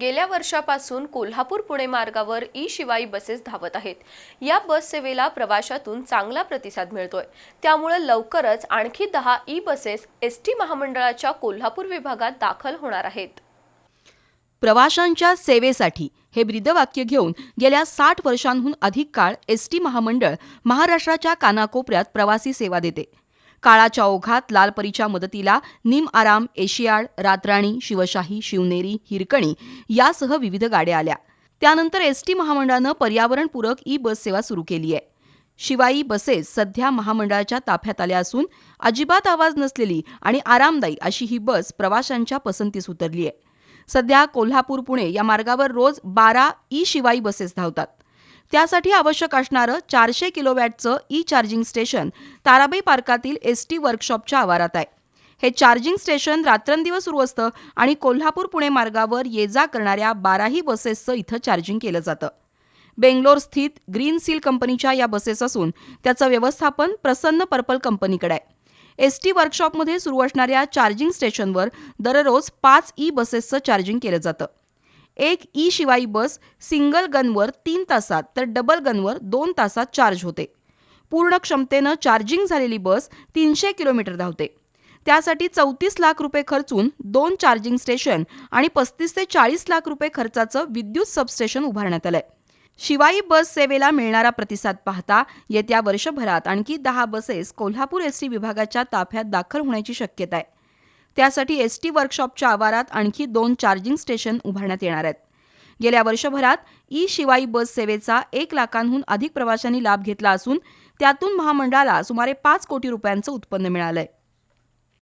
गेल्या वर्षापासून कोल्हापूर पुणे मार्गावर ई शिवाई बसेस धावत आहेत. या बससेवेला प्रवाशातून चांगला प्रतिसाद मिळतोय. त्यामुळे लवकरच आणखी दहा ई बसेस एस टी महामंडळाच्या कोल्हापूर विभागात दाखल होणार आहेत. प्रवाशांच्या सेवेसाठी हे ब्रीदवाक्य घेऊन गेल्या साठ वर्षांहून अधिक काळ एस टी महामंडळ महाराष्ट्राच्या कानाकोपऱ्यात प्रवासी सेवा देते. काळाच्या ओघात लालपरीच्या मदतीला निम आराम एशियाड रातराणी शिवशाही शिवनेरी हिरकणी यासह विविध गाड्या आल्या. त्यानंतर एस टी महामंडळानं पर्यावरणपूरक ई बस सेवा सुरू केली आहे. शिवाई बसेस सध्या महामंडळाच्या ताफ्यात आल्या असून अजिबात आवाज नसलेली आणि आरामदायी अशी ही बस प्रवाशांच्या पसंतीस उतरली आहे. सध्या कोल्हापूर पुणे या मार्गावर रोज बारा ई शिवाई बसेस धावतात. त्यासाठी आवश्यक असणारं चारशे किलोवॅटचं ई चार्जिंग स्टेशन ताराबाई पार्कातील एस टी वर्कशॉपच्या आवारात आहे. हे चार्जिंग स्टेशन रात्रंदिवस सुरू असतं आणि कोल्हापूर पुणे मार्गावर ये जा करणाऱ्या बाराही बसेसचं इथं चार्जिंग केलं जातं. बेंगलोर स्थित ग्रीन सील कंपनीच्या या बसेस असून त्याचं व्यवस्थापन प्रसन्न पर्पल कंपनीकडे आहे. एस टी वर्कशॉपमध्ये सुरू असणाऱ्या चार्जिंग स्टेशनवर दररोज पाच ई बसेसचं चार्जिंग केलं जातं. एक ई शिवाई बस सिंगल गनवर तीन तासात तर डबल गनवर दोन तासात चार्ज होते. पूर्ण क्षमतेनं चार्जिंग झालेली बस तीनशे किलोमीटर धावते. त्यासाठी चौतीस लाख रुपये खर्चून दोन चार्जिंग स्टेशन आणि पस्तीस ते चाळीस लाख रुपये खर्चाचं विद्युत सबस्टेशन उभारण्यात आलंय. शिवाई बस सेवेला मिळणारा प्रतिसाद पाहता येत्या वर्षभरात आणखी दहा बसेस कोल्हापूर एस टी विभागाच्या ताफ्यात दाखल होण्याची शक्यता आहे त्यासाठी एस टी वर्कशॉपच्या आवारात आणखी दोन चार्जिंग स्टेशन उभारण्यात येणार आहेत. गेल्या वर्षभरात ई शिवाई बस सेवेचा एक लाखांहून अधिक प्रवाशांनी लाभ घेतला असून त्यातून महामंडळाला सुमारे पाच कोटी रुपयांचं उत्पन्न मिळालंय.